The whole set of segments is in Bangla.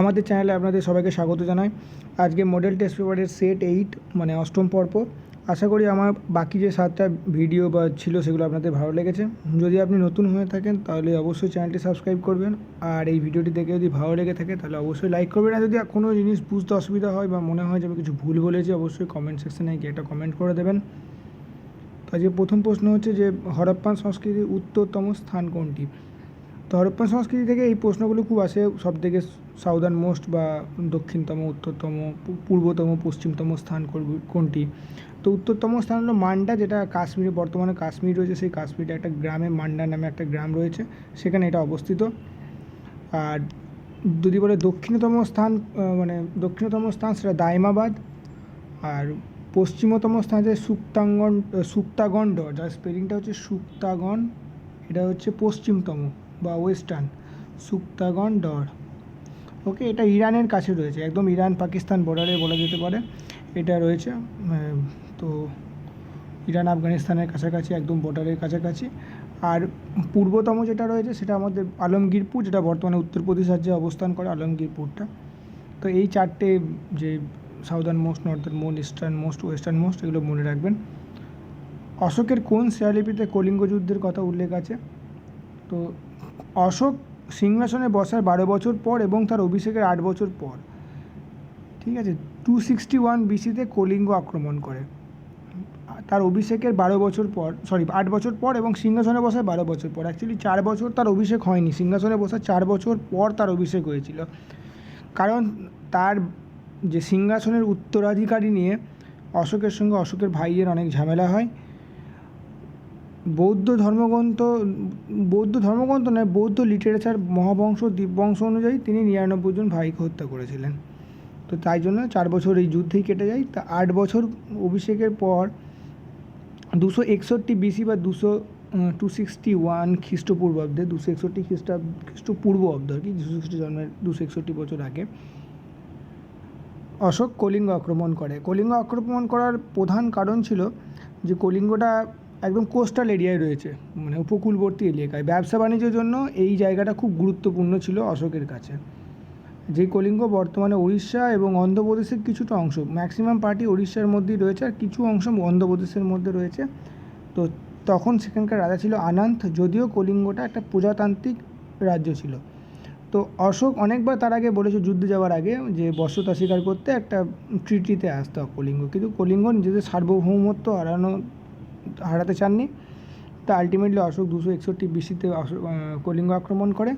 আমাদের চ্যানেলে আপনাদের সবাইকে স্বাগত জানাই। আজকে মডেল টেস্ট পেপারের সেট এইট মানে অষ্টম পর্ব। আশা করি আমার বাকি যে সাতটা ভিডিও বা ছিল সেগুলো আপনাদের ভালো লেগেছে। যদি আপনি নতুন হয়ে থাকেন, তাহলে অবশ্যই চ্যানেলটি সাবস্ক্রাইব করবেন। আর এই ভিডিওটি দেখে যদি ভালো লেগে থাকে, তাহলে অবশ্যই লাইক করবেন। আর যদি কোনো জিনিস বুঝতে অসুবিধা হয় বা মনে হয় যে আমি কিছু ভুল বলেছি, অবশ্যই কমেন্ট সেকশানে গিয়ে একটা কমেন্ট করে দেবেন। তো আজকে প্রথম প্রশ্ন হচ্ছে যে, হরপ্পান সংস্কৃতির উত্তরতম স্থান কোনটি? তো হরপ্পান সংস্কৃতি থেকে এই প্রশ্নগুলো খুব আসে সব থেকে সাউদার্ন মোস্ট বা দক্ষিণতম, উত্তরতম পূর্বতম, পশ্চিমতম স্থান কোনটি? তো উত্তরতম স্থান হলো মান্ডা, যেটা কাশ্মীরে, বর্তমানে কাশ্মীর রয়েছে। সেই কাশ্মীরে একটা গ্রামে, মান্ডা নামে একটা গ্রাম রয়েছে। সেখানে এটা অবস্থিত। আর যদি বলে দক্ষিণতম স্থান মানে দক্ষিণতম স্থান সেটা দায়মাবাদ আর পশ্চিমতম স্থান হচ্ছে সুক্তাঙ্গন সুক্তাগণ্ড যার স্পেলিংটা হচ্ছে সুক্তাগন, এটা হচ্ছে পশ্চিমতম বা ওয়েস্টার্ন। সুক্তাগন ডর ওকে, এটা ইরানের কাছে রয়েছে, একদম ইরান পাকিস্তান বর্ডারে বলা যেতে পারে, এটা রয়েছে তো ইরান আফগানিস্তানের কাছাকাছি, একদম বর্ডারের কাছাকাছি, আর পূর্বতম যেটা রয়েছে সেটা আমাদের আলমগীরপুর, যেটা বর্তমানে উত্তরপ্রদেশ রাজ্যে অবস্থান করে আলমগীরপুরটা, তো এই চারটে যে southernmost northernmost easternmost westernmost এগুলো মনে রাখবেন। অশোকের কোন শিলালিপিতে কলিঙ্গ যুদ্ধের কথা উল্লেখ আছে? তো অশোক সিংহাসনে বসার বারো বছর পর এবং তার অভিষেকের আট বছর পর। ঠিক আছে? টু সিক্সটি ওয়ান বিসিতে কলিঙ্গ আক্রমণ করে। তার অভিষেকের বারো বছর পর সরি আট বছর পর এবং সিংহাসনে বসার বারো বছর পর। অ্যাকচুয়ালি চার বছর তার অভিষেক হয়নি। সিংহাসনে বসার চার বছর পর তার অভিষেক হয়েছিল। কারণ তার যে সিংহাসনের উত্তরাধিকারী নিয়ে অশোকের সঙ্গে অশোকের ভাইয়ের অনেক ঝামেলা হয়। বৌদ্ধ ধর্মগ্রন্থ বৌদ্ধ ধর্মগ্রন্থ নয়, বৌদ্ধ লিটারেচার মহাবংশ দীপবংশ অনুযায়ী তিনি নিরানব্বই জন ভাইকে হত্যা করেছিলেন। তো তাই জন্য চার বছর এই যুদ্ধেই কেটে যায়। তা আট বছর অভিষেকের পর দুশো একষট্টি বিসি বা দুশো টু সিক্সটি ওয়ান খ্রিস্টপূর্বাব্দে দুশো একষট্টি খ্রিস্টাব খ্রিস্টপূর্বাব্দ আর কি, যিশু খ্রিস্ট জন্মের দুশো একষট্টি বছর আগে। অশোক কলিঙ্গ আক্রমণ করে। কলিঙ্গ আক্রমণ করার প্রধান কারণ ছিল যে কলিঙ্গটা একদম কোস্টাল এরিয়ায় রয়েছে মানে উপকূলবর্তী এলাকায় ব্যবসা বাণিজ্যের জন্য এই জায়গাটা খুব গুরুত্বপূর্ণ ছিল অশোকের কাছে। যে কলিঙ্গ বর্তমানে উড়িষ্যা এবং অন্ধ্রপ্রদেশের কিছুটা অংশ ম্যাক্সিমাম পার্টি উড়িষ্যার মধ্যেই রয়েছে আর কিছু অংশ অন্ধ্রপ্রদেশের মধ্যে রয়েছে। তো তখন সেখানকার রাজা ছিল আনন্ত যদিও কলিঙ্গটা একটা প্রজাতান্ত্রিক রাজ্য ছিল। তো অশোক অনেকবার তার আগে বলেছে যুদ্ধে যাওয়ার আগে যে বসতা স্বীকার করতে একটা ট্রিটিতে আসতে কলিঙ্গ, কিন্তু কলিঙ্গ নিজেদের সার্বভৌমত্ব হারানো হারাতে চাননি। তা আলটিমেটলি অশোক দুশো একষট্টি বিসিতে কলিঙ্গ আক্রমণ করে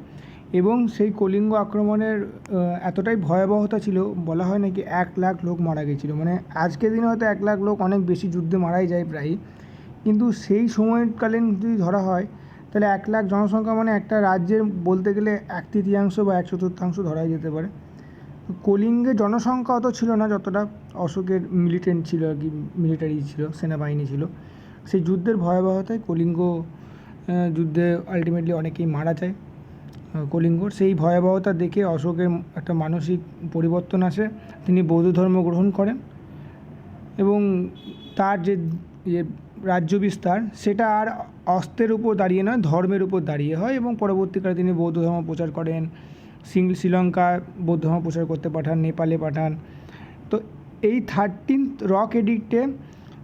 এবং সেই কলিঙ্গ আক্রমণের এতটাই ভয়াবহতা ছিল, বলা হয় নাকি এক লাখ লোক মারা গেছিল। মানে আজকের দিনে হয়তো এক লাখ লোক অনেক বেশি যুদ্ধে মারাই যায় প্রায় কিন্তু সেই সময়কালীন যদি ধরা হয়, তাহলে এক লাখ জনসংখ্যা মানে একটা রাজ্যের বলতে গেলে এক তৃতীয়াংশ বা এক চতুর্থাংশ ধরাই যেতে পারে। কলিঙ্গে জনসংখ্যা অত ছিল না যতটা অশোকের মিলিটেন্ট ছিল আর কি মিলিটারি ছিল, সেনাবাহিনী ছিল। সেই যুদ্ধের ভয়াবহতায় কলিঙ্গ যুদ্ধে আলটিমেটলি অনেকেই মারা যায় কলিঙ্গর। সেই ভয়াবহতা দেখে অশোকের একটা মানসিক পরিবর্তন আসে, তিনি বৌদ্ধ ধর্ম গ্রহণ করেন এবং তার যে রাজ্য বিস্তার, সেটা আর অস্ত্রের উপর দাঁড়িয়ে নয়, ধর্মের উপর দাঁড়িয়ে হয় এবং পরবর্তীকালে তিনি বৌদ্ধ ধর্ম প্রচার করেন শ্রীলঙ্কা বৌদ্ধ ধর্ম প্রচার করতে পাঠান, নেপালে পাঠান। তো এই থার্টিন্থ রক এডিক্টে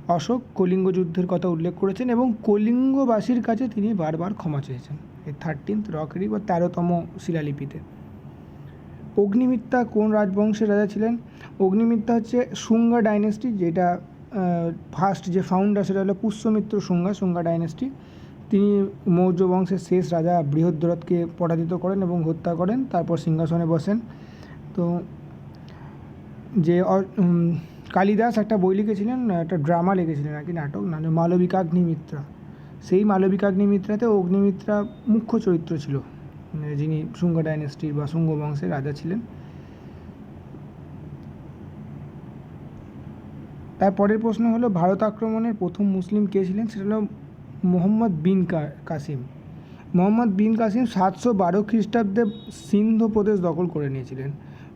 অশোক কলিঙ্গ যুদ্ধের কথা উল্লেখ করেছেন এবং কলিঙ্গবাসীর কাছে তিনি বারবার ক্ষমা চেয়েছেন এই থার্টিন্থ রক এডিক্ট বা তেরোতম শিলালিপিতে। অগ্নিমিত্তা কোন রাজবংশের রাজা ছিলেন? অগ্নিমিত্তা হচ্ছে শুঙ্গা ডাইনেস্টি যেটা ফার্স্ট যে ফাউন্ডার সেটা হলো পুষ্যমিত্র শুঙ্গা শুঙ্গা ডাইনেস্টি তিনি মৌর্য বংশের শেষ রাজা বৃহদ্রথকে পরাজিত করেন এবং হত্যা করেন, তারপর সিংহাসনে বসেন। তো, যে কালিদাস একটা বই লিখেছিলেন, একটা ড্রামা লিখেছিলেন আর কি, নাটক না মালবিকাগ্নিমিত্রা সেই মালবিকাগ্নিমিত্রাতে অগ্নিমিত্রা মুখ্য চরিত্র ছিল। মানে যিনি শুঙ্গ ডাইনেস্টির বা শুঙ্গ বংশের রাজা ছিলেন। তারপরের প্রশ্ন হলো, ভারত আক্রমণের প্রথম মুসলিম কে ছিলেন? সেটা হলো মোহাম্মদ বিন কাসিম। মোহাম্মদ বিন কাসিম সাতশো বারো খ্রিস্টাব্দে সিন্ধ প্রদেশ দখল করে নিয়েছিলেন।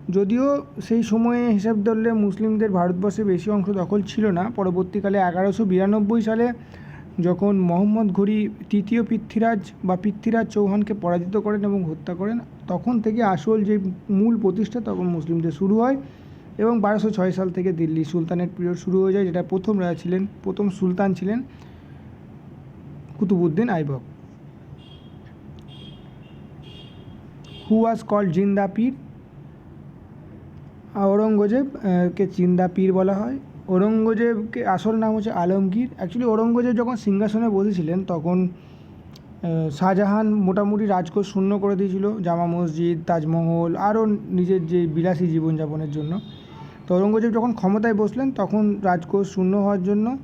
যদিও সেই সময়ে হিসাব ধরলে মুসলিমদের ভারতবর্ষে বেশি অংশ দখল ছিল না। পরবর্তীকালে এগারোশো বিরানব্বই সালে যখন মোহাম্মদ ঘুরি তৃতীয় পৃথ্বীরাজ বা পৃথ্বীরাজ চৌহানকে পরাজিত করেন এবং হত্যা করেন, তখন থেকে আসল যে মূল প্রতিষ্ঠা তখন মুসলিমদের শুরু হয় এবং বারোশো ছয় সাল থেকে দিল্লি সুলতানের পিরিয়ড শুরু হয়ে যায়, যেটা প্রথম রাজা ছিলেন, প্রথম সুলতান ছিলেন Qutbuddin Aibak. Who was called Zinda Pir? Aurangzeb কে জিন্দা পীর বলা হয়। ঔরঙ্গজেবকে আসল নাম হচ্ছে আলমগীর। অ্যাকচুয়ালি ঔরঙ্গজেব যখন সিংহাসনে বসেছিলেন, তখন শাহজাহান মোটামুটি রাজকোষ শূন্য করে দিয়েছিল। জামা মসজিদ, তাজমহল, আরও নিজের যে বিলাসী জীবনযাপনের জন্য। তো ঔরঙ্গজেব যখন ক্ষমতায় বসলেন, তখন রাজকোষ শূন্য হওয়ার জন্য।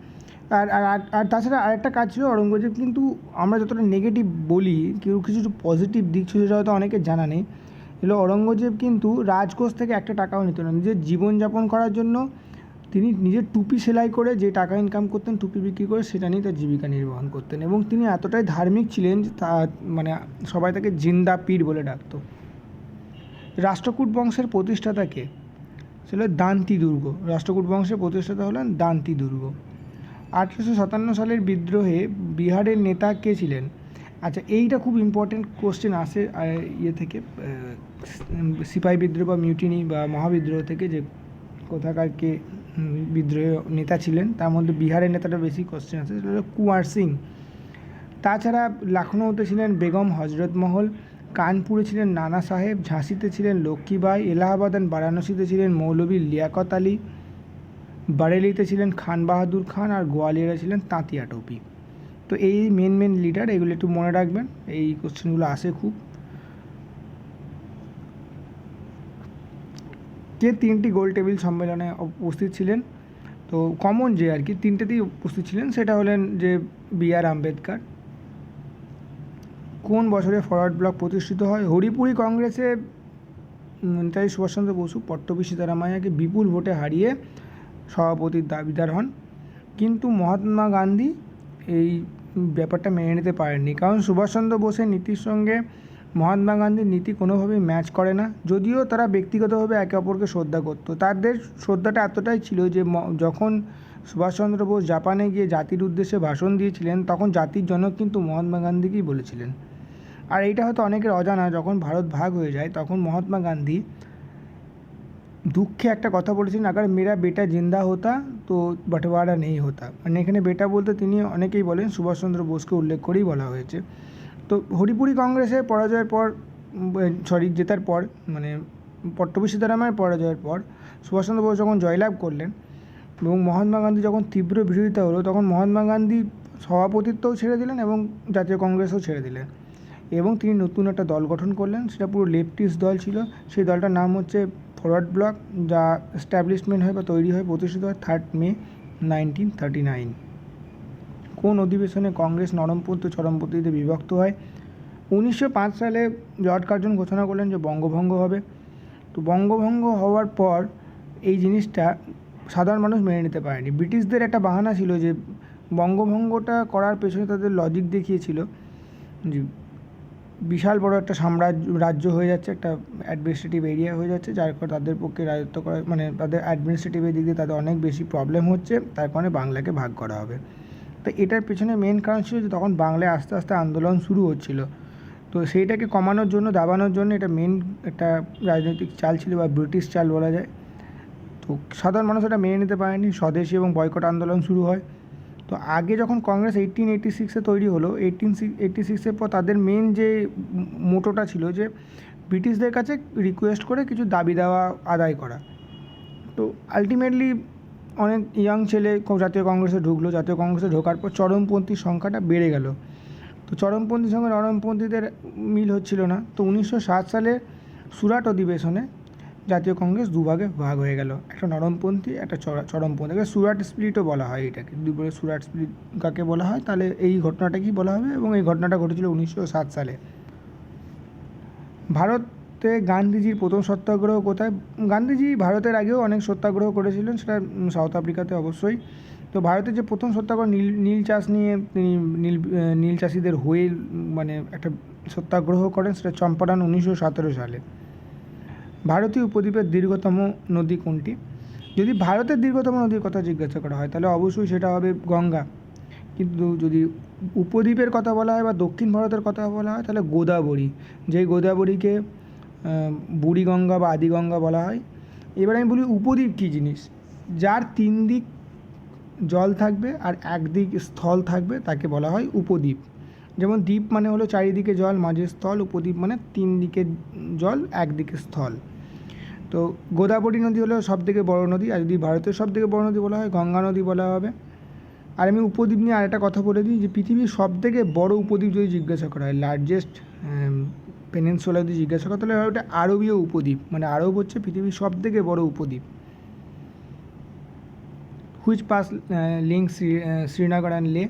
আর আর, আর- তাছাড়া আরেকটা কাজ ছিল, ঔরঙ্গজেব কিন্তু আমরা যতটা নেগেটিভ বলি, কেউ কিছু পজিটিভ দিক ছিল সেটা হয়তো অনেকের জানা নেই। এগুলো ঔরঙ্গজেব কিন্তু রাজকোষ থেকে একটা টাকাও নিত না। নিজের জীবনযাপন করার জন্য তিনি নিজের টুপি সেলাই করে যে টাকা ইনকাম করতেন, টুপি বিক্রি করে সেটা নিয়ে তার জীবিকা নির্বাহন করতেন এবং তিনি এতটাই ধার্মিক ছিলেন যে তা মানে সবাই তাকে জিন্দা পীর বলে ডাকত। রাষ্ট্রকূট বংশের প্রতিষ্ঠাতাকে ছিল দান্তি দুর্গ রাষ্ট্রকূট বংশের প্রতিষ্ঠাতা হলেন দান্তি দুর্গ আঠেরোশো সাতান্ন সালের বিদ্রোহে বিহারের নেতা কে ছিলেন? আচ্ছা এইটা খুব ইম্পর্টেন্ট কোশ্চেন আসে ইয়ে থেকে সিপাহী বিদ্রোহ বা মিউটিনি বা মহাবিদ্রোহ থেকে যে কোথাকার কে বিদ্রোহ নেতা ছিলেন, তার মধ্যে বিহারের নেতাটা বেশি কোশ্চেন আছে সেটা হলো কুয়ার সিং। তাছাড়া লখনৌতে ছিলেন বেগম হজরত মহল, কানপুরে ছিলেন নানা সাহেব, ঝাঁসিতে ছিলেন লক্ষ্মীবাই এলাহাবাদ অ্যান্ড বারাণসীতে ছিলেন মৌলভী লিয়াকত আলী, বারেলিতে ছিলেন খান বাহাদুর খান, আর গোয়ালিয়রে ছিলেন তাঁতিয়া টপি। তো এই মেন মেন লিডার এগুলো একটু মনে রাখবেন। এই কোশ্চেনগুলো আসে খুব। কে তিনটি গোল টেবিল সম্মেলনে উপস্থিত ছিলেন? তো কমন যে আর কি, তিনটেতেই উপস্থিত ছিলেন, সেটা হলেন যে বি আর আম্বেদকর। কোন বছরে ফরওয়ার্ড ব্লক প্রতিষ্ঠিত হয়? হরিপুরি কংগ্রেসে নেতাজি সুভাষচন্দ্র বসু পট্টবী সীতারামাইয়াকে বিপুল ভোটে হারিয়ে সভাপতির দাবিদার হন। কিন্তু মহাত্মা গান্ধী এই ব্যাপারটা মেনে নিতে পারেননি। কারণ সুভাষচন্দ্র বোসের নীতির সঙ্গে মহাত্মা গান্ধীর নীতি কোনোভাবেই ম্যাচ করে না। যদিও তারা ব্যক্তিগতভাবে একে অপরকে শ্রদ্ধা করত। তাদের শ্রদ্ধাটা এতটাই ছিল যে যখন সুভাষচন্দ্র বোস জাপানে গিয়ে জাতির উদ্দেশ্যে ভাষণ দিয়েছিলেন, তখন জাতির জনক কিন্তু মহাত্মা গান্ধীকেই বলেছিলেন। আর এইটা হয়তো অনেকের অজানা, যখন ভারত ভাগ হয়ে যায়, তখন মহাত্মা গান্ধী দুঃখে একটা কথা বলেছিলেন, আগার মেরা বেটা জিন্দা হতা, তো বাটোয়ারা নেই হতা। মানে এখানে বেটা বলতে তিনি অনেকেই বলেন, সুভাষচন্দ্র বোসকে উল্লেখ করেই বলা হয়েছে। তো হরিপুরি কংগ্রেসের পরাজয়ের পর সরি জেতার পর মানে পট্টবী সীতারামের পরাজয়ের পর, সুভাষচন্দ্র বোস যখন জয়লাভ করলেন এবং মহাত্মা গান্ধী যখন তীব্র বিরোধিতা হলো, তখন মহাত্মা গান্ধী সভাপতিত্বও ছেড়ে দিলেন এবং জাতীয় কংগ্রেসও ছেড়ে দিলেন। এবং তিনি নতুন একটা দল গঠন করলেন, সেটা পুরো লেফটিস্ট দল ছিল। সেই দলটার নাম হচ্ছে ফরওয়ার্ড ব্লক যা এস্টাবলিশমেন্ট হয় বা তৈরি হয় প্রতিষ্ঠিত হয় third May nineteen thirty nine কোন অধিবেশনে কংগ্রেস নরমপন্থী চরমপন্থীতে বিভক্ত হয়? উনিশশো পাঁচ সালে জর্জ কার্জন ঘোষণা করলেন যে বঙ্গভঙ্গ হবে। তো বঙ্গভঙ্গ হওয়ার পর এই জিনিসটা সাধারণ মানুষ মেনে নিতে পারেনি। ব্রিটিশদের একটা বাহানা ছিল যে বঙ্গভঙ্গটা করার পেছনে তাদের লজিক দেখিয়েছিল। যে বিশাল বড় একটা সাম্রাজ্য, রাজ্য হয়ে যাচ্ছে, একটা অ্যাডমিনিস্ট্রেটিভ এরিয়া হয়ে যাচ্ছে, যার ফলে তাদের পক্ষে রাজত্ব করা মানে তাদের অ্যাডমিনিস্ট্রেটিভের দিক দিয়ে তাদের অনেক বেশি প্রবলেম হচ্ছে, তার কারণে বাংলাকে ভাগ করা হবে। তো এটার পেছনে মেন কারণ ছিল যে তখন বাংলায় আস্তে আস্তে আন্দোলন শুরু হচ্ছিল। তো সেইটাকে কমানোর জন্য, দাবানোর জন্য এটা মেন একটা রাজনৈতিক চাল ছিল, বা ব্রিটিশ চাল বলা যায়। তো সাধারণ মানুষ এটা মেনে নিতে পারেনি, স্বদেশী এবং বয়কট আন্দোলন শুরু হয়। তো আগে যখন কংগ্রেস এইটিন এইটি সিক্সে তৈরি হলো এইটিন এইটি সিক্সের পর তাদের মেন যে মোটোটা ছিল যে ব্রিটিশদের কাছে রিকোয়েস্ট করে কিছু দাবি দেওয়া, আদায় করা। তো আলটিমেটলি অনেক ইয়াং ছেলে জাতীয় কংগ্রেসে ঢুকলো, জাতীয় কংগ্রেসে ঢোকার পর চরমপন্থীর সংখ্যাটা বেড়ে গেল। তো চরমপন্থীর সঙ্গে নরমপন্থীদের মিল হচ্ছিল না। তো উনিশশো সাত সালে সুরাট অধিবেশনে জাতীয় কংগ্রেস দুভাগে ভাগ হয়ে গেল। একটা নরমপন্থী, একটা চর- চরমপন্থী। একে সুরাট স্প্লিটও বলা হয় এটাকে। বলে সুরাট স্প্লিট কাকে বলা হয়, তাহলে এই ঘটনাটাকেই বলা হবে এবং এই ঘটনাটা ঘটেছিল উনিশশো সাত সালে। ভারতে গান্ধীজির প্রথম সত্যাগ্রহ কোথায়? গান্ধীজি ভারতের আগেও অনেক সত্যাগ্রহ করেছিলেন, সেটা সাউথ আফ্রিকাতে অবশ্যই। তো ভারতের যে প্রথম সত্যাগ্রহ নীল নীল চাষ নিয়ে তিনি নীল নীল চাষিদের হয়ে মানে একটা সত্যাগ্রহ করেন, সেটা চম্পারণ উনিশশো সতেরো সালে। ভারতীয় উপদ্বীপের দীর্ঘতম নদী কোনটি? যদি ভারতের দীর্ঘতম নদীর কথা জিজ্ঞাসা করা হয় তাহলে অবশ্যই সেটা হবে গঙ্গা। কিন্তু যদি উপদ্বীপের কথা বলা হয় বা দক্ষিণ ভারতের কথা বলা হয় তাহলে গোদাবরী। যেই গোদাবরীকে আহ, বুড়িগঙ্গা বা আদিগঙ্গা বলা হয়। এবার আমি বলি উপদ্বীপ কী জিনিস? যার তিন দিক জল থাকবে আর একদিক স্থল থাকবে তাকে বলা হয় উপদ্বীপ। যেমন দ্বীপ মানে হলো চারিদিকে জল, মাঝে স্থল উপদ্বীপ মানে তিন দিকে জল একদিকে স্থল। তো গোদাবরী নদী হলো সব থেকে বড় নদী, আর যদি ভারতের সব থেকে বড় নদী বলা হয়, গঙ্গা নদী বলা হবে। আর আমি উপদ্বীপ নিয়ে আরেকটা কথা বলে দিই যে, পৃথিবীর সব থেকে বড় উপদ্বীপ যদি জিজ্ঞাসা করা হয় লার্জেস্ট পেনিনসুলা যদি জিজ্ঞাসা করা তাহলে ওটা আরবীয় উপদ্বীপ মানে আরব হচ্ছে পৃথিবীর সব থেকে বড় উপদ্বীপ। Which pass link Srinagar and Leh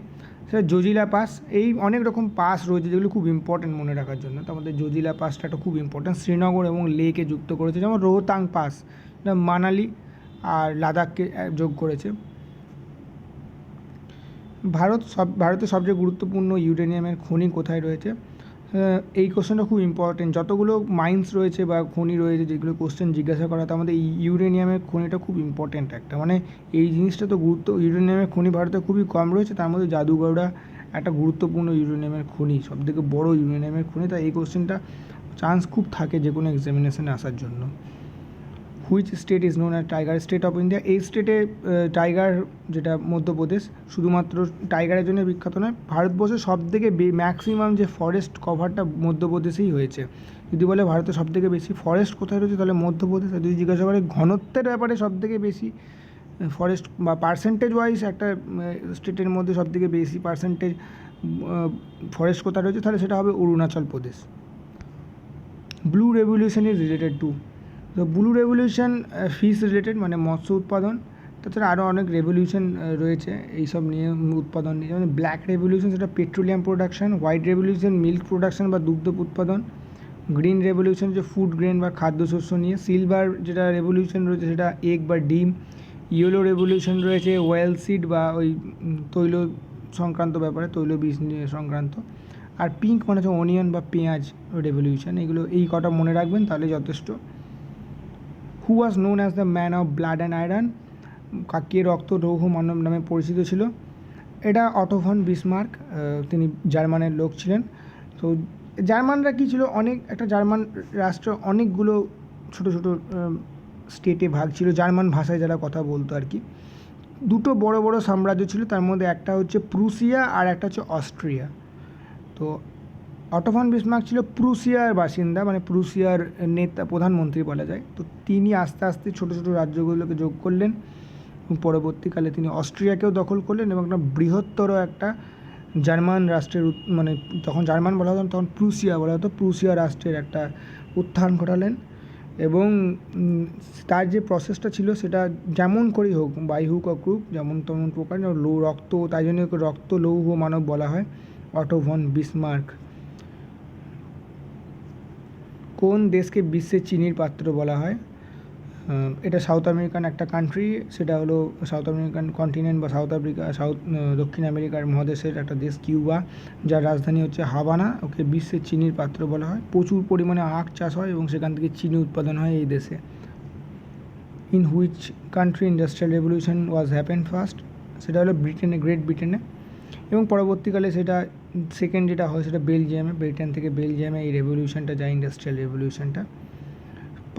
সেটা জজিলা পাস এই অনেক রকম পাস রয়েছে যেগুলো খুব ইম্পর্টেন্ট মনে রাখার জন্য। তো আমাদের জজিলা পাসটা একটা খুব ইম্পর্টেন্ট শ্রীনগর এবং লেকে যুক্ত করেছে, যেমন রোহতাং পাস মানালি আর লাদাখকে যোগ করেছে। ভারত সব, ভারতের সবচেয়ে গুরুত্বপূর্ণ ইউরেনিয়ামের খনি কোথায় রয়েছে? এই কোশ্চেনটা খুব ইম্পর্টেন্ট যতগুলো মাইন্স রয়েছে বা খনি রয়েছে, যেগুলো কোশ্চেন জিজ্ঞাসা করা তো আমাদের ইউরেনিয়ামের খনিটা খুব ইম্পর্টেন্ট একটা। মানে এই জিনিসটা তো গুরুত্ব ইউরেনিয়ামের খনি ভারতে খুবই কম রয়েছে, তার মধ্যে জাদুঘররা একটা গুরুত্বপূর্ণ ইউরেনিয়ামের খনি, সবথেকে বড় ইউরেনিয়ামের খনি। তাই এই কোশ্চেনটা চান্স খুব থাকে যে কোনো এক্সামিনেশানে আসার জন্য। Which state is known as tiger state of India এই স্টেটে টাইগার যেটা মধ্যপ্রদেশ, শুধুমাত্র টাইগারের জন্য বিখ্যাত নয় ভারতবর্ষের সব থেকে ম্যাক্সিমাম যে ফরেস্ট কভারটা মধ্যপ্রদেশেই হয়েছে। যদি বলে ভারতের সব থেকে বেশি ফরেস্ট কোথায় রয়েছে, তাহলে মধ্যপ্রদেশ। যদি জিজ্ঞাসা করে ঘনত্বের ব্যাপারে সব থেকে বেশি ফরেস্ট বা পার্সেন্টেজ ওয়াইজ একটা স্টেটের মধ্যে সব থেকে বেশি পার্সেন্টেজ ফরেস্ট কোথায় রয়েছে, তাহলে সেটা হবে Arunachal Pradesh. Blue revolution is related to তো ব্লু রেভলিউশন ফিশ রিলেটেড মানে মৎস্য উৎপাদন, তাছাড়া আরও অনেক রেভলিউশন রয়েছে। এইসব নিয়ে উৎপাদন নিয়ে। যেমন ব্ল্যাক রেভলিউশন সেটা petroleum production white revolution milk production বা দুগ্ধ উৎপাদন। গ্রিন রেভলিউশন যে ফুড গ্রেন বা খাদ্যশস্য নিয়ে। সিলভার যেটা রেভলিউশন রয়েছে, সেটা এগ বা ডিম। ইয়েলো রেভলিউশন রয়েছে ওয়েল সিড বা ওই তৈল সংক্রান্ত ব্যাপারে, তৈল বীজ সংক্রান্ত। আর পিঙ্ক মানে হচ্ছে অনিয়ন বা পেঁয়াজ রেভলিউশন এগুলো এই কটা মনে রাখবেন, তাহলে যথেষ্ট। Who was known as the man of blood and iron কাকে রক্ত রৌহ মানব নামে পরিচিত ছিল? এটা অটোভন বিসমার্ক তিনি জার্মানের লোক ছিলেন। তো জার্মানরা কী ছিল? অনেক, একটা জার্মান রাষ্ট্র অনেকগুলো ছোট ছোট স্টেটে ভাগ ছিল, জার্মান ভাষায় যারা কথা বলতো আর কি। দুটো বড় বড় সাম্রাজ্য ছিল, তার মধ্যে একটা হচ্ছে প্রুসিয়া আর একটা হচ্ছে অস্ট্রিয়া তো অটোফান বিসমার্ক ছিল প্রুসিয়ার বাসিন্দা মানে প্রুসিয়ার নেতা, প্রধানমন্ত্রী বলা যায়। তো তিনি আস্তে আস্তে ছোট ছোট রাজ্যগুলোকে যোগ করলেন এবং পরবর্তীকালে তিনি অস্ট্রিয়াকেও দখল করলেন এবং একটা বৃহত্তর একটা জার্মান রাষ্ট্রের মানে তখন জার্মান বলা হতো, তখন প্রুসিয়া বলা হতো প্রুসিয়া রাষ্ট্রের একটা উত্থান ঘটালেন এবং তার যে প্রসেসটা ছিল সেটা যেমন করেই হোক, বাই হুক অক্রুপ যেমন তেমন প্রকার লো রক্ত, তাই জন্য রক্ত, লৌহ মানব বলা হয় অটোভন বিসমার্ক। কোন দেশকে বিশ্বের চিনির পাত্র বলা হয়? এটা সাউথ আমেরিকান একটা কান্ট্রি সেটা হলো সাউথ আমেরিকান কন্টিনেন্ট বা সাউথ আফ্রিকা, সাউথ দক্ষিণ আমেরিকার মহাদেশের একটা দেশ কিউবা, যার রাজধানী হচ্ছে হাবানা ওকে বিশ্বের চিনির পাত্র বলা হয়। প্রচুর পরিমাণে আখ চাষ হয় এবং সেখান থেকে চিনি উৎপাদন হয় এই দেশে। In which country industrial revolution was happen first সেটা হলো ব্রিটেনে গ্রেট ব্রিটেনে এবং পরবর্তীকালে সেটা সেকেন্ড যেটা হয় সেটা বেলজিয়ামে ব্রিটেন থেকে বেলজিয়ামে এই রেভলিউশনটা যায় ইন্ডাস্ট্রিয়াল রেভলিউশনটা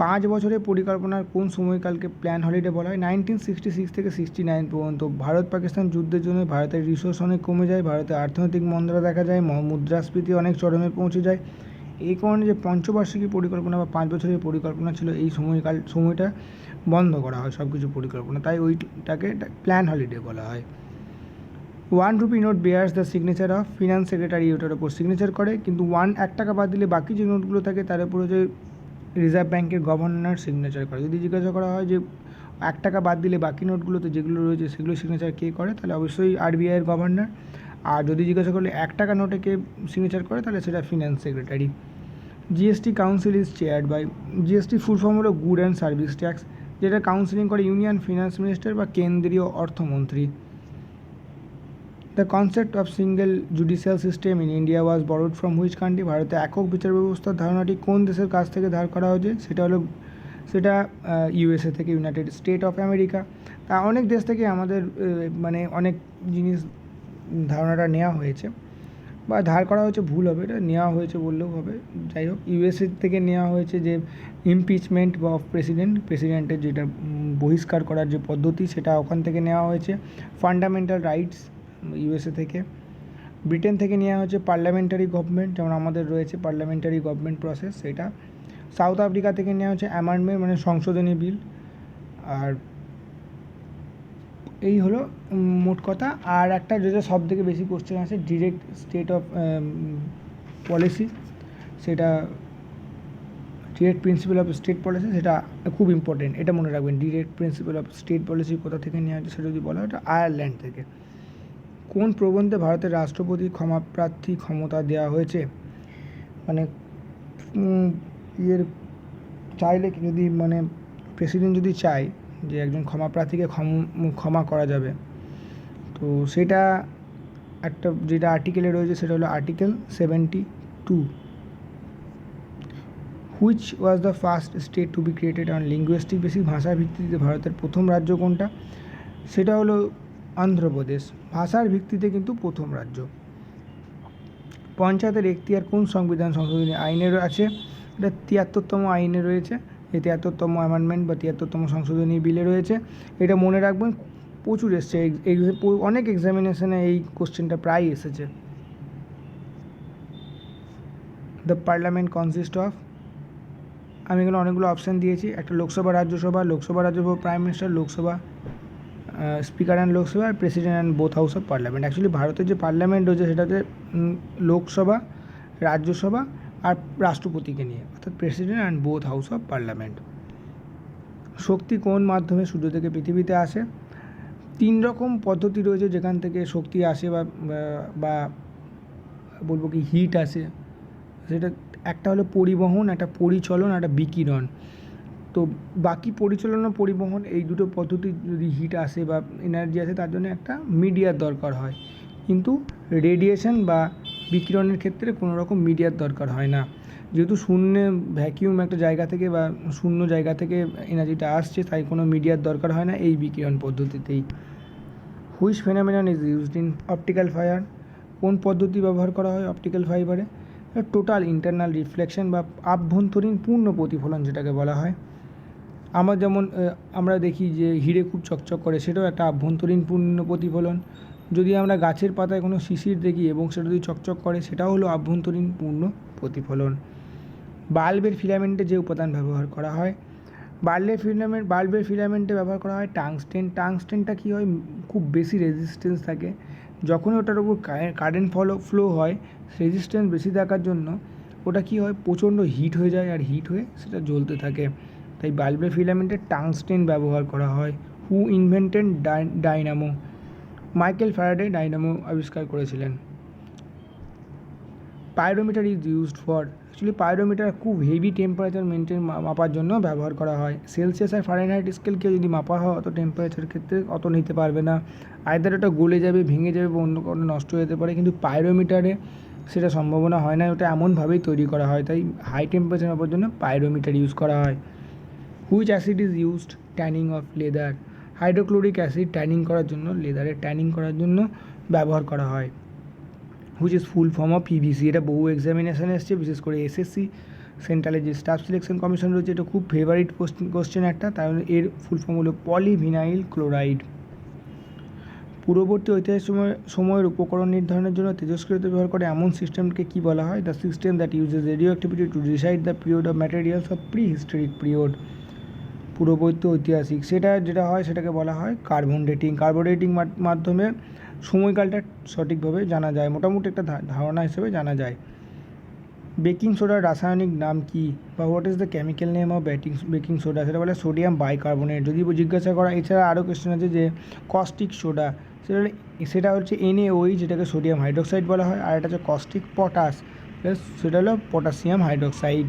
পাঁচ বছরের পরিকল্পনার কোন সময়কালকে প্ল্যান হলিডে বলা হয়? নাইনটিন সিক্সটি সিক্স থেকে সিক্সটি নাইন পর্যন্ত। ভারত পাকিস্তান যুদ্ধের জন্য ভারতের রিসোর্স অনেক কমে যায়, ভারতের অর্থনৈতিক মন্দা দেখা যায় মুদ্রাস্ফীতি অনেক চরমে পৌঁছে যায়। এই কারণে যে পঞ্চবার্ষিকী পরিকল্পনা বা পাঁচ বছরের পরিকল্পনা ছিল, এই সময়কাল সময়টা বন্ধ করা হয় সব কিছু পরিকল্পনা। তাই ওইটাকে প্ল্যান হলিডে বলা হয়। One rupee note bears the signature of finance secretary ওটার ওপর সিগনেচার করে, কিন্তু ওয়ান এক টাকা বাদ দিলে বাকি যে নোটগুলো থাকে তার উপরে যে রিজার্ভ ব্যাঙ্কের গভর্নর সিগনেচার করে। যদি জিজ্ঞাসা করা হয় যে এক টাকা বাদ দিলে বাকি নোটগুলোতে যেগুলো রয়েছে সেগুলো সিগনেচার কে করে, তাহলে অবশ্যই আরবিআইয়ের গভর্নর আর যদি জিজ্ঞাসা করলে এক টাকা নোটে কে সিগনেচার করে, তাহলে সেটা finance secretary GST council is chaired by GST full form হলো গুড অ্যান্ড সার্ভিস ট্যাক্স যেটা কাউন্সিলিং করে ইউনিয়ন ফিনান্স মিনিস্টার বা কেন্দ্রীয় অর্থমন্ত্রী। The concept of single judicial system in India was borrowed from which country ভারতে একক বিচার ব্যবস্থার ধারণাটি কোন দেশের কাছ থেকে ধার করা হয়েছে? সেটা হলো, সেটা ইউএসএ থেকে ইউনাইটেড স্টেট অফ আমেরিকা তা অনেক দেশ থেকে আমাদের মানে অনেক জিনিস ধারণাটা নেওয়া হয়েছে। বা ধার করা হয়েছে, ভুল হবে, এটা নেওয়া হয়েছে বললেও হবে। যাই হোক ইউএসএ থেকে নেওয়া হয়েছে যে ইমপিচমেন্ট বা অফ প্রেসিডেন্ট প্রেসিডেন্টের যেটা বহিষ্কার করার যে পদ্ধতি, সেটা ওখান থেকে নেওয়া হয়েছে। ফান্ডামেন্টাল রাইটস ইউএসএ থেকে। ব্রিটেন থেকে নেওয়া হয়েছে পার্লামেন্টারি গভর্নমেন্ট যেমন আমাদের রয়েছে পার্লামেন্টারি গভর্নমেন্ট প্রসেস সেটা। সাউথ আফ্রিকা থেকে নেওয়া হচ্ছে অ্যামেন্ডমেন্ট মানে সংশোধনী বিল আর এই হলো মোট কথা। আর একটা যেটা সব থেকে বেশি কোশ্চেন আছে ডিরেক্ট স্টেট অফ পলিসি সেটা direct principle of state policy সেটা খুব ইম্পর্টেন্ট এটা মনে রাখবেন direct principle of state policy কোথা থেকে নেওয়া হয়েছে সেটা যদি বলা হয়, এটা আয়ারল্যান্ড থেকে। কোন প্রবন্ধে ভারতের রাষ্ট্রপতি ক্ষমাপ্রার্থী ক্ষমতা দেওয়া হয়েছে? মানে ইয়ের চাইলে যদি মানে প্রেসিডেন্ট যদি চায় যে একজন ক্ষম- ক্ষমা করা যাবে, তো সেটা একটা, যেটা আর্টিকেলে রয়েছে সেটা হলো article seventy two. Which was the first state to be created on linguistic basis ভাষার ভিত্তিতে ভারতের প্রথম রাজ্য কোনটা? সেটা হলো অন্ধ্রপ্রদেশ। ভাষার ভিত্তিতে কিন্তু প্রথম রাজ্য। পঞ্চায়েতের এখতিয়ার কোন সংবিধান সংশোধনী আইনের আছে? এটা তিয়াত্তরতম আইনে রয়েছে। এই তিয়াত্তরতম অ্যামেন্ডমেন্ট বা তিয়াত্তরতম সংশোধনী বিলে রয়েছে। এটা মনে রাখবেন, প্রচুর এসছে। অনেক এক্সামিনেশনে এই কোশ্চেনটা প্রায় এসেছে। দ্য পার্লামেন্ট কনসিস্ট অফ আমি এখানে অনেকগুলো অপশান দিয়েছি। একটা Lok Sabha, Rajya Sabha Lok Sabha, Rajya Sabha prime minister Lok Sabha. Speaker and Lok Sabha R president and both house of parliament. Actually ভারতের যে পার্লামেন্ট রয়েছে, সেটাতে লোকসভা, রাজ্যসভা আর রাষ্ট্রপতিকে নিয়ে, অর্থাৎ president and both house of parliament. শক্তি কোন মাধ্যমে সূর্য থেকে পৃথিবীতে আসে? তিন রকম পদ্ধতি রয়েছে যেখান থেকে শক্তি আসে বা, বা- বলব কি হিট আসে। সেটা, একটা হলো পরিবহন, একটা পরিচলন একটা বিকিরণ। তো বাকি পরিচালনা পরিবহন এই দুটো পদ্ধতি যদি হিট আসে বা এনার্জি আসে, তার জন্য একটা মিডিয়ার দরকার হয়। কিন্তু রেডিয়েশন বা বিকিরণের ক্ষেত্রে কোনো রকম মিডিয়ার দরকার হয় না। যেহেতু শূন্যে ভ্যাকিউম একটা জায়গা থেকে বা শূন্য জায়গা থেকে এনার্জিটা আসছে, তাই কোনো মিডিয়ার দরকার হয় না এই বিকিরণ পদ্ধতিতেই। Which phenomenon is used in optical fire কোন পদ্ধতি ব্যবহার করা হয় অপটিক্যাল ফাইবারে টোটাল ইন্টারনাল রিফ্লেকশন বা আভ্যন্তরীণ পূর্ণ প্রতিফলন যেটাকে বলা হয়। আমরা যেমন আমরা দেখি যে হিরে খুব চকচক করে, সেটাও একটা আভ্যন্তরীণ পূর্ণ প্রতিফলন। যদি আমরা গাছের পাতায় কোনো শিশির দেখি এবং সেটা যদি চকচক করে, সেটাও হলো আভ্যন্তরীণ পূর্ণ প্রতিফলন। বাল্বের ফিলামেন্টে যে উপাদান ব্যবহার করা হয়, বাল্বের ফিলামেন্ট, বাল্বের ফিলামেন্টে ব্যবহার করা হয় টাংস্টেন। টাংস্টেনটা কী হয়? খুব বেশি রেজিস্ট্যান্স থাকে। যখনই ওটার উপর কারেন্ট ফলো ফ্লো হয় রেজিস্ট্যান্স বেশি থাকার জন্য ওটা কী হয়? প্রচণ্ড হিট হয়ে যায়, আর হিট হয়ে সেটা জ্বলতে থাকে। তাই বাল্বের ফিলামেন্টে টাংস্টেন ব্যবহার করা হয়। Who invented dynamo Michael Faraday dynamo আবিষ্কার করেছিলেন। Pyrometer is used for actually pyrometer খুব হেভি টেম্পারেচার মেনটেন মাপার জন্য ব্যবহার করা হয়। সেলসিয়াস আর ফারেনহাইট স্কেলকে যদি মাপা হয়, অত টেম্পারেচার ক্ষেত্রে অত নিতে পারবে না। আয়দার ওটা গলে যাবে, ভেঙে যাবে বা অন্য কোনো নষ্ট হয়ে যেতে পারে, কিন্তু পাইরোমিটারে সেটা সম্ভাবনা হয় না, ওটা এমনভাবেই তৈরি করা হয়। তাই হাই টেম্পারেচার মাপার জন্য পাইরোমিটার ইউজ করা হয়। Which acid is used tanning of leather hydrochloric acid tanning করার জন্য লেদারে ট্যানিং করার জন্য ব্যবহার করা হয় which is full form of PVC এটা বহু এক্সামিনেশন এসছে, বিশেষ করে এসএসসি সেন্ট্রালে যে স্টাফ সিলেকশন কমিশন রয়েছে, এটা খুব ফেভারিট কোশ্চেন একটা, তার এর ফুল ফর্ম হলো পলিভিনাইল ক্লোরাইড পূর্ববর্তী ঐতিহাসিক সময়, সময়ের উপকরণ নির্ধারণের জন্য তেজস্ক্রিয়তা ব্যবহার করে এমন সিস্টেমকে কী বলা হয়? The system that uses radioactivity to decide the period of materials of prehistoric period পূর্ববর্তী ঐতিহাসিক। সেটা যেটা হয়, সেটাকে বলা হয় কার্বন ডেটিং কার্বন ডেটিং মাধ্যমে সময়কালটা সঠিকভাবে জানা যায়। মোটামুটি একটা ধারণা হিসেবে জানা যায়। বেকিং সোডার রাসায়নিক নাম কি? বা what is the chemical name of baking baking soda সেটা বলে সোডিয়াম বাইকার্বনেট যদি জিজ্ঞাসা করা, এছাড়া আরও কোয়েশ্চেন আছে যে কস্টিক সোডা সেটা সেটা হচ্ছে এনএওই যেটাকে সোডিয়াম হাইড্রোক্সাইড বলা হয়, আর এটা হচ্ছে কস্টিক পটাশ সেটা হলো potassium hydroxide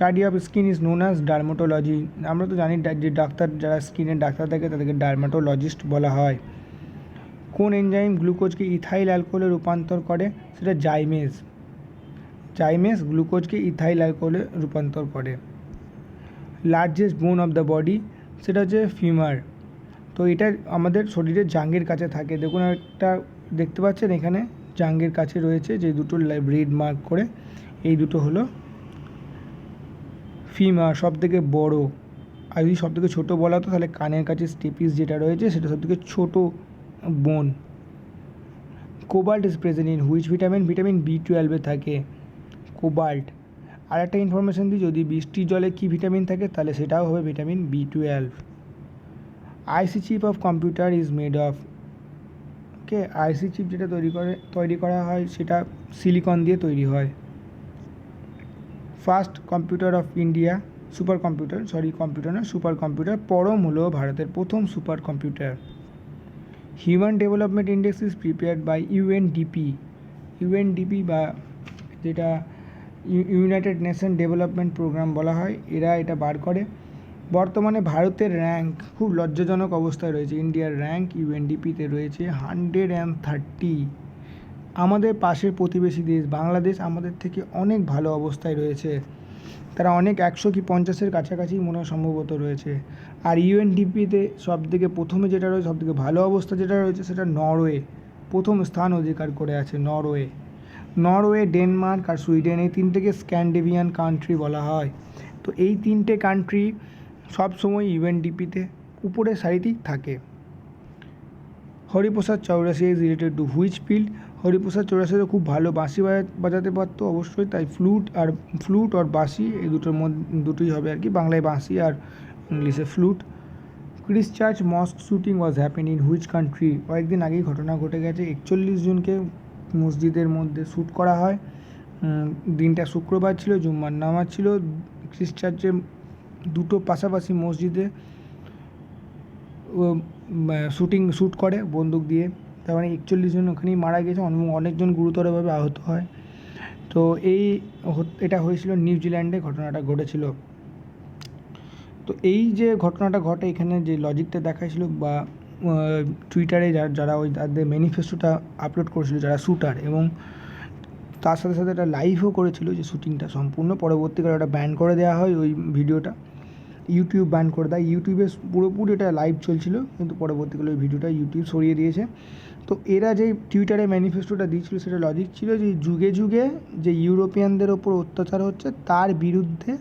study of skin is known as dermatology আমরা তো জানি যে ডাক্তার যারা স্কিনের ডাক্তার থাকে, তাদেরকে ডার্মাটোলজিস্ট বলা হয়। কোন এনজাইম গ্লুকোজকে ইথাইল অ্যালকোহলে রূপান্তর করে? সেটা জাইমেজ জাইমেজ গ্লুকোজকে ইথাইল অ্যালকোহলে রূপান্তর করে। লার্জেস্ট বোন অফ দ্য বডি সেটা হচ্ছে ফিমার তো এটা আমাদের শরীরের জাঙ্গের কাছে থাকে। দেখুন একটা, দেখতে পাচ্ছেন এখানে? জাঙ্গের কাছে রয়েছে যে দুটো রেড মার্ক করে। এই দুটো হলো ফিমার সব থেকে বড়ো। আর যদি সব থেকে ছোটো বলা হতো, তাহলে কানের কাছে স্টেপিস যেটা রয়েছে, সেটা সব থেকে ছোটো বোন। Cobalt is present in which vitamin vitamin B টুয়েলভে থাকে। কোবাল্ট। আর একটা ইনফরমেশান দিই, যদি বৃষ্টির জলে কী ভিটামিন থাকে, তাহলে সেটাও হবে vitamin B twelve IC chip of computer is made of okay IC chip যেটা তৈরি করে, তৈরি করা হয়, সেটা সিলিকন দিয়ে তৈরি হয়। First computer of India super computer sorry, computer না সুপার কম্পিউটার পরম হলো ভারতের প্রথম super computer human development index is prepared by UNDP UNDP বা যেটা ইউনাইটেড নেশন ডেভেলপমেন্ট প্রোগ্রাম বলা হয়, এরা এটা বার করে। বর্তমানে ভারতের র্যাঙ্ক খুব লজ্জাজনক অবস্থায় রয়েছে। ইন্ডিয়ার র্যাঙ্ক ইউএনডিপিতে রয়েছে। হান্ড্রেড অ্যান্ড থার্টি আমাদের পাশের প্রতিবেশী দেশ বাংলাদেশ আমাদের থেকে অনেক ভালো অবস্থায় রয়েছে। তারা অনেক একশো কি পঞ্চাশের কাছাকাছি মনে হয় সম্ভবত রয়েছে। আর ইউএনডিপিতে সব থেকে প্রথমে যেটা রয়েছে সব থেকে ভালো অবস্থা যেটা রয়েছে সেটা নরওয়ে। প্রথম স্থান অধিকার করে আছে নরওয়ে। নরওয়ে, ডেনমার্ক আর সুইডেন এই তিনটেকে স্ক্যান্ডিভিয়ান কান্ট্রি বলা হয়। তো এই তিনটে কান্ট্রি সবসময় ইউএনডিপিতে উপরের সারিতেই থাকে। Hariprasad Chaurasia is related to which field Hariprasad Chaurasia খুব ভালো বাঁশি বাজা- বাজাতে পারতো অবশ্যই, তাই ফ্লুট আর ফ্লুট আর বাঁশি এই দুটোর মধ্যে দুটোই হবে আর কি, বাংলায় বাঁশি আর ইংলিশে flute Christchurch mosque shooting was happen in which country কয়েকদিন আগেই ঘটনা ঘটে গেছে, একচল্লিশ জনকে মসজিদের মধ্যে শ্যুট করা হয়। দিনটা শুক্রবার ছিল, জুম্মার নামাজ ছিল। ক্রিস চার্চে দুটো পাশাপাশি মসজিদে শ্যুটিং শ্যুট করে বন্দুক দিয়ে। তার মানে একচল্লিশ জন ওখানেই মারা গেছে অন- অনেকজন গুরুতরভাবে আহত হয়। তো এই এটা হয়েছিল নিউজিল্যান্ডে ঘটনাটা ঘটেছিল। তো এই যে ঘটনাটা ঘটে, এখানে যে লজিকটা দেখাইছিল বা টুইটারে যারা যারা ওই তাদের ম্যানিফেস্টোটা আপলোড করেছিল, যারা শ্যুটার এবং তার সাথে সাথে একটা লাইভও করেছিল যে শ্যুটিংটা সম্পূর্ণ। পরবর্তীকালে ওটা ব্যান করে দেওয়া হয় ওই ভিডিওটা। ইউটিউব ব্যান করে দেয়। ইউটিউবে পুরোপুরি এটা লাইভ চলছিল, কিন্তু পরবর্তীকালে ওই ভিডিওটা ইউটিউব সরিয়ে দিয়েছে। তো এরা যে টুইটারে ম্যানিফেস্টোটা দিয়েছিল সেটা লজিক ছিল যে যুগে যুগে যে ইউরোপিয়ানদের ওপর অত্যাচার হচ্ছে, তার বিরুদ্ধে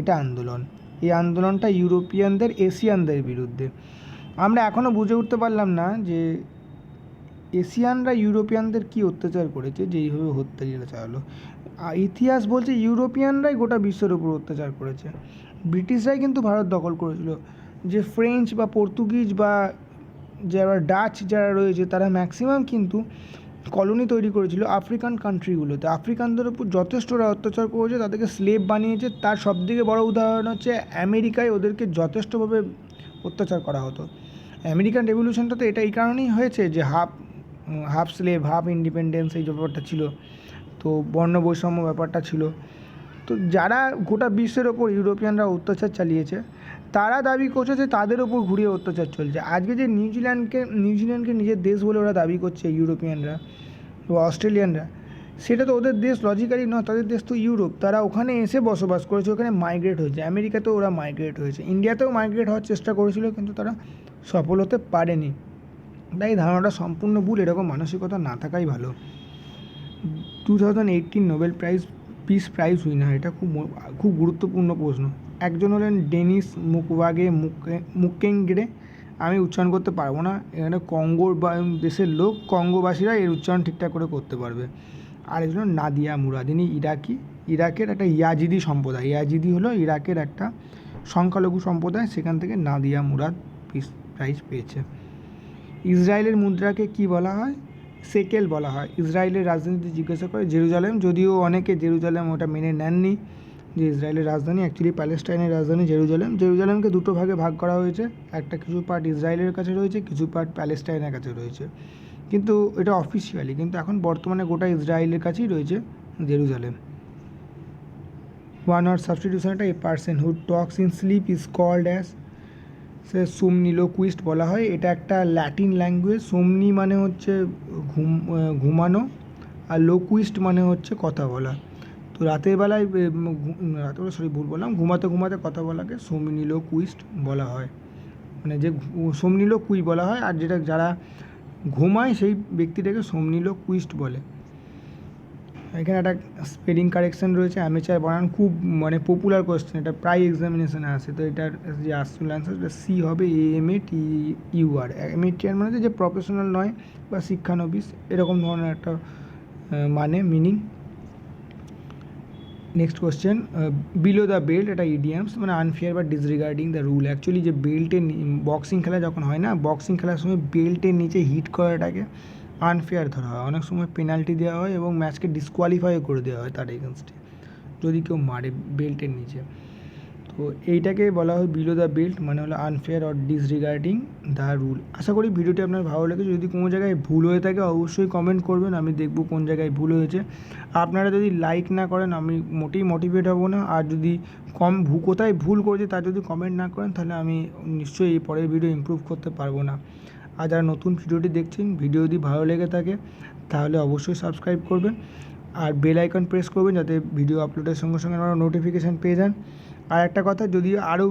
এটা আন্দোলন। এই আন্দোলনটা ইউরোপিয়ানদের এশিয়ানদের বিরুদ্ধে। আমরা এখনও বুঝে উঠতে পারলাম না যে এশিয়ানরা ইউরোপিয়ানদের কী অত্যাচার করেছে, যে এইভাবে হত্যালীলা চালালো। ইতিহাস বলছে ইউরোপিয়ানরাই গোটা বিশ্বের ওপর অত্যাচার করেছে। ব্রিটিশরাই কিন্তু ভারত দখল করেছিল। যে ফ্রেঞ্চ বা পর্তুগিজ বা যারা ডাচ যারা রয়েছে, তারা ম্যাক্সিমাম কিন্তু কলোনি তৈরি করেছিল আফ্রিকান কান্ট্রিগুলোতে আফ্রিকানদের উপর যথেষ্ট ওরা অত্যাচার করেছে, তাদেরকে স্লেভ বানিয়েছে। তার সবথেকে বড় উদাহরণ হচ্ছে আমেরিকায় ওদেরকে যথেষ্টভাবে অত্যাচার করা হতো। আমেরিকান রেভলিউশনটা তো এটা এই কারণেই হয়েছে যে half half slave half independence এই ব্যাপারটা ছিল। তো বর্ণ বৈষম্য ব্যাপারটা ছিল। তো যারা গোটা বিশ্বের ওপর ইউরোপিয়ানরা অত্যাচার চালিয়েছে তারা দাবি করছে যে তাদের ওপর ঘুরিয়ে অত্যাচার চলছে। আজকে যে নিউজিল্যান্ডকে নিউজিল্যান্ডকে নিজের দেশ বলে ওরা দাবি করছে, ইউরোপিয়ানরা বা অস্ট্রেলিয়ানরা, সেটা তো ওদের দেশ লজিক্যালি নয়, তাদের দেশ তো ইউরোপ। তারা ওখানে এসে বসবাস করেছে, ওখানে মাইগ্রেট হয়েছে। আমেরিকাতেও ওরা মাইগ্রেট হয়েছে। ইন্ডিয়াতেও মাইগ্রেট হওয়ার চেষ্টা করেছিল, কিন্তু তারা সফল হতে পারেনি। তাই ধারণাটা সম্পূর্ণ ভুল, এরকম মানসিকতা না থাকাই ভালো। Two thousand eighteen Nobel prize peace prize winner এটা খুব খুব গুরুত্বপূর্ণ প্রশ্ন। একজন হলেন ডেনিস মুকওয়াগে মুকে, মুকেঙ্গড়ে। আমি উচ্চারণ করতে পারব না। এখানে কঙ্গোর বা দেশের লোক কঙ্গোবাসীরা এর উচ্চারণ ঠিকঠাক করে করতে পারবে। আর একজন নাদিয়া মুরাদ, ইনি ইরাকি। ইরাকের একটা ইয়াজিদি সম্প্রদায়। ইয়াজিদি হলো ইরাকের একটা সংখ্যালঘু সম্প্রদায়। সেখান থেকে নাদিয়া মুরাদ পিস প্রাইজ পেয়েছে। ইসরায়েলের মুদ্রাকে কি বলা হয়? সেকেল বলা হয়। ইসরায়েলের রাজধানীতে জিজ্ঞাসা করে জেরুজালেম। যদিও অনেকে জেরুজালেম ওটা মেনে নেননি। যে ইসরায়েলের রাজধানী অ্যাকচুয়ালি প্যালেস্টাইনের রাজধানী জেরুজালেম। জেরুজালেমকে দুটো ভাগে ভাগ করা হয়েছে। একটা কিছু পার্ট ইসরায়েলের কাছে রয়েছে, কিছু পার্ট প্যালেস্টাইনের কাছে রয়েছে। কিন্তু এটা অফিসিয়ালি কিন্তু এখন বর্তমানে গোটা ইসরায়েলের কাছেই রয়েছে জেরুজালেম। ওয়ান আর সাবস্টিটিউশন একটা a person who talks in sleep is called as say somniloquist বলা হয়। এটা একটা ল্যাটিন ল্যাঙ্গুয়েজ। সুমনি মানে হচ্ছে ঘুম ঘুমানো, আর লোকুইস্ট মানে হচ্ছে কথা বলা। তো রাতের বেলায় এ, রাতের বেলা সরি ভুল বললাম ঘুমাতে ঘুমাতে কথা বলাকে সোমনিলোকুইস্ট বলা হয়। মানে যে সমনীল কুই বলা হয় আর যেটা যারা ঘুমায় সেই ব্যক্তিটাকে সমনীল কুইস্ট বলে। এখানে একটা স্পেলিং কারেকশন রয়েছে অ্যামেচার বানান খুব মানে পপুলার কোয়েশ্চেন এটা প্রায় এক্সামিনেশানে আসে তো এটার যে আসল অ্যান্সার সেটা সি হবে A M A T U আর এমেটিয়ার মানে হচ্ছে যে প্রফেশনাল নয় বা শিক্ষানবিশ এরকম ধরনের একটা মানে meaning next question below the belt এটা ইডিয়ামস মানে আনফেয়ার বা ডিসরিগার্ডিং দ্য রুল অ্যাকচুয়ালি যে বেল্টের বক্সিং খেলা যখন হয় না বক্সিং খেলার সময় বেল্টের নিচে হিট করাটাকে আনফেয়ার ধরা হয়। অনেক সময় পেনাল্টি দেওয়া হয় এবং ম্যাচকে ডিসকোয়ালিফাইও করে দেওয়া হয় তার এগেনস্টে যদি কেউ মারে বেল্টের নিচে। তো এইটাকে বলা হয় বিলো দ্য বেল্ট মানে হলো unfair or disregarding the rule আশা করি ভিডিওটি আপনার ভালো লেগেছে। যদি কোনো জায়গায় ভুল হয়ে থাকে, অবশ্যই কমেন্ট করবেন। আমি দেখব কোন জায়গায় ভুল হয়েছে। আপনারা যদি লাইক না করেন, আমি মোটেই মোটিভেট হব না। আর যদি কম ভু, কোথায় ভুল করেছে তার যদি কমেন্ট না করেন, তাহলে আমি নিশ্চয়ই এই পরের ভিডিও ইমপ্রুভ করতে পারব না। আর যারা নতুন ভিডিওটি দেখছেন ভিডিও যদি ভালো লেগে থাকে, তাহলে অবশ্যই সাবস্ক্রাইব করবেন। আর বেল আইকন প্রেস করবেন যাতে ভিডিও আপলোডের সঙ্গে সঙ্গে আপনারা নোটিফিকেশান পেয়ে যান। আর একটা কথা, যদি আরও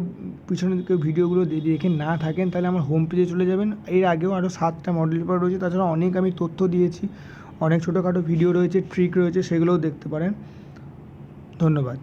পিছনে কেউ ভিডিওগুলো দেখে না থাকেন, তাহলে আমার হোম পেজে চলে যাবেন। এর আগেও আরও সাতটা মডেল পেপার রয়েছে, তাছাড়া অনেক আমি তথ্য দিয়েছি। অনেক ছোটোখাটো ভিডিও রয়েছে ট্রিক রয়েছে, সেগুলোও দেখতে পারেন। ধন্যবাদ।